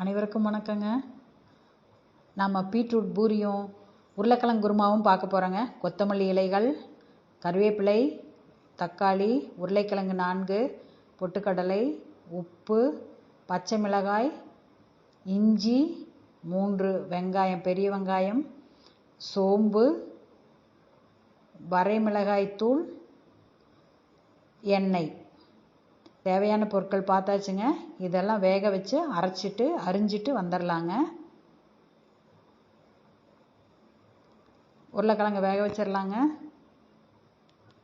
அனைவருக்கும் வணக்கங்க. நம்ம பீட்ரூட் பூரியும் உருளைக்கிழங்கு குருமாவும் பார்க்க போகிறோங்க கொத்தமல்லி இலைகள் கருவேப்பிலை தக்காளி உருளைக்கிழங்கு நான்கு பொட்டுக்கடலை உப்பு பச்சை மிளகாய் இஞ்சி மூன்று வெங்காயம் பெரிய வெங்காயம் சோம்பு வரைமிளகாய்த்தூள் எண்ணெய். தேவையான பொருட்கள் பார்த்தாச்சுங்க. இதெல்லாம் வேக வச்சு அரைச்சிட்டு அரிஞ்சிட்டு வந்துடலாங்க உருளைக்கிழங்கு வேக வச்சிடலாங்க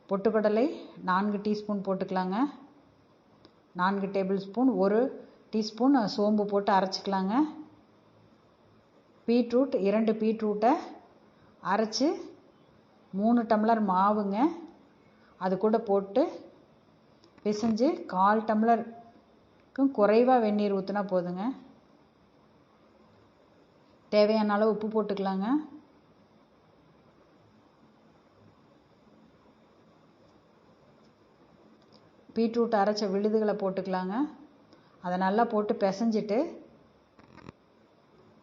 பொட்டுக்கடலை நான்கு டீஸ்பூன் போட்டுக்கலாங்க. நான்கு டேபிள் ஸ்பூன் ஒரு டீஸ்பூன் சோம்பு போட்டு அரைச்சிக்கலாங்க. பீட்ரூட் இரண்டு பீட்ரூட்டை அரைச்சி மூணு டம்ளர் மாவுங்க. அது கூட போட்டு பிசைஞ்சு கால் டம்ளருக்கும் குறைவாக வெந்நீர் ஊற்றினா போதுங்க. தேவையான அளவு உப்பு போட்டுக்கலாங்க. பீட்ரூட் அரைச்ச விழுதுகளை போட்டுக்கலாங்க. அதை நல்லா போட்டு பிசைஞ்சிட்டு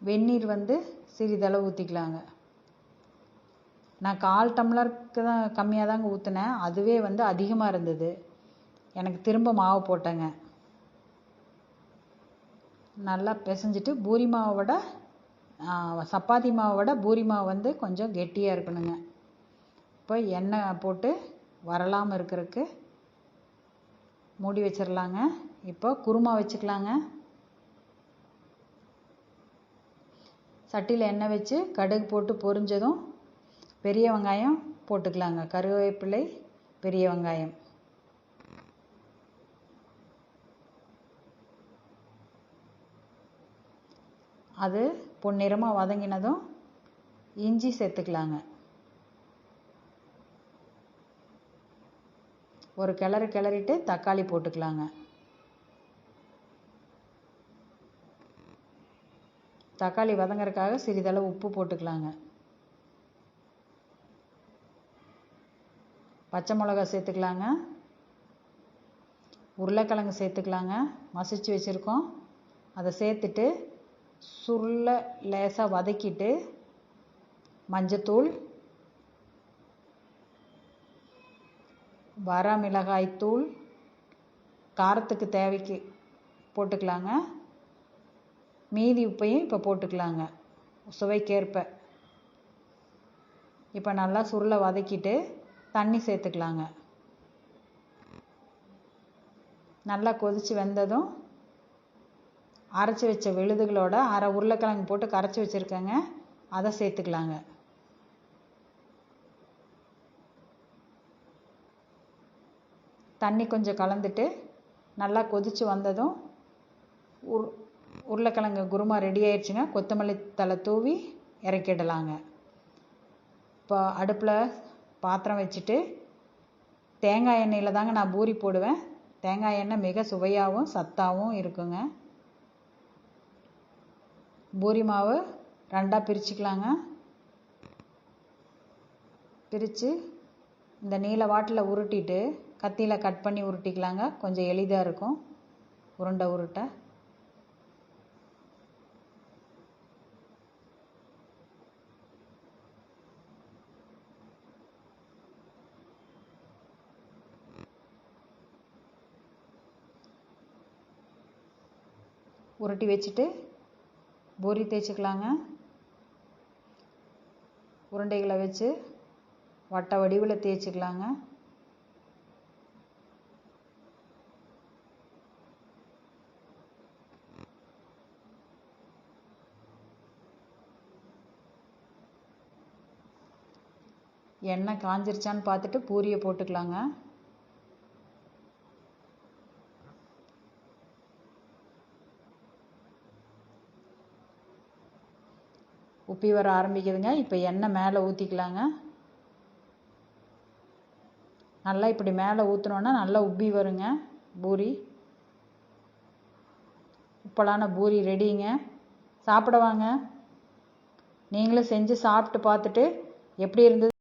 வெந்நீர் வந்து சிறிதளவு ஊற்றிக்கலாங்க நான் கால் டம்ளருக்கு தான் கம்மியாக தாங்க ஊற்றினேன் அதுவே வந்து அதிகமாக இருந்தது. எனக்கு திரும்ப மாவு போட்டேங்க. நல்லா பிசைஞ்சிட்டு பூரி மாவை விட சப்பாத்தி மாவை விட பூரி மாவு வந்து கொஞ்சம் கெட்டியாக இருக்கணுங்க. இப்போ எண்ணெய் போட்டு வரலாமல் இருக்கிறதுக்கு மூடி வச்சிடலாங்க இப்போ குருமா வச்சுக்கலாங்க. சட்டியில் எண்ணெய் வச்சு கடுகு போட்டு பொரிஞ்சதும் பெரிய வெங்காயம் போட்டுக்கலாங்க. கருவேப்பிலை பெரிய வெங்காயம். அது பொன்னிறமாக வதங்கினதும் இஞ்சி சேர்த்துக்கலாங்க. ஒரு கிளறு கிளறிட்டு தக்காளி போட்டுக்கலாங்க. தக்காளி வதங்கறதுக்காக சிறிதளவு உப்பு போட்டுக்கலாங்க. பச்சை மிளகா சேர்த்துக்கலாங்க. உருளைக்கிழங்கு சேர்த்துக்கலாங்க. மசிச்சு வச்சுருக்கோம். அதை சேர்த்துட்டு சுருள லேசாக வதக்கிட்டு மஞ்சத்தூள் வரமிளகாய்த்தூள் காரத்துக்கு தேவைக்கு போட்டுக்கலாங்க. மீதி உப்பையும் இப்போ போட்டுக்கலாங்க. சுவைக்கேற்ப. இப்போ நல்லா சுருளை வதக்கிட்டு தண்ணி சேர்த்துக்கலாங்க. நல்லா கொதித்து வெந்ததும் அரைச்சி வச்ச விழுதுகளோட அரை உருளைக்கிழங்கு போட்டு கரைச்சி வச்சுருக்கேங்க. அதை சேர்த்துக்கலாங்க. தண்ணி கொஞ்சம் கலந்துட்டு நல்லா கொதித்து வந்ததும் உரு உருளைக்கிழங்கு குருமா ரெடி ஆயிடுச்சுங்க. கொத்தமல்லி தழை தூவி இறக்கிடலாங்க. இப்போ அடுப்பில் பாத்திரம் வச்சுட்டு தேங்காய் எண்ணெயில் தாங்க நான் பூரி போடுவேன். தேங்காய் எண்ணெய் மிக சுவையாகவும் சத்தாகவும் இருக்குங்க. பூரி மாவு ரெண்டாக பிரிச்சுக்கலாங்க. பிரித்து இந்த நீல வாட்டில் உருட்டிட்டு கத்தியில் கட் பண்ணி உருட்டிக்கலாங்க. கொஞ்சம் எளிதாக இருக்கும். உருண்டை உருட்டை. உருட்டி வச்சுட்டு பூரி தேய்ச்சிக்கலாங்க. உருண்டைகளை வச்சு வட்ட வடிவில் தேய்ச்சிக்கலாங்க. எண்ணெய் காஞ்சிருச்சான்னு பார்த்துட்டு பூரியை போட்டுக்கலாங்க. உப்பி வர ஆரம்பிக்குதுங்க. இப்போ எண்ணெய் மேலே ஊற்றிக்கலாங்க நல்லா இப்படி மேலே ஊற்றினோன்னா நல்லா உப்பி வருங்க. பூரி. உப்பலான பூரி ரெடிங்க. சாப்பிட வாங்க நீங்களும் செஞ்சு சாப்பிட்டு பார்த்துட்டு எப்படி இருந்தது?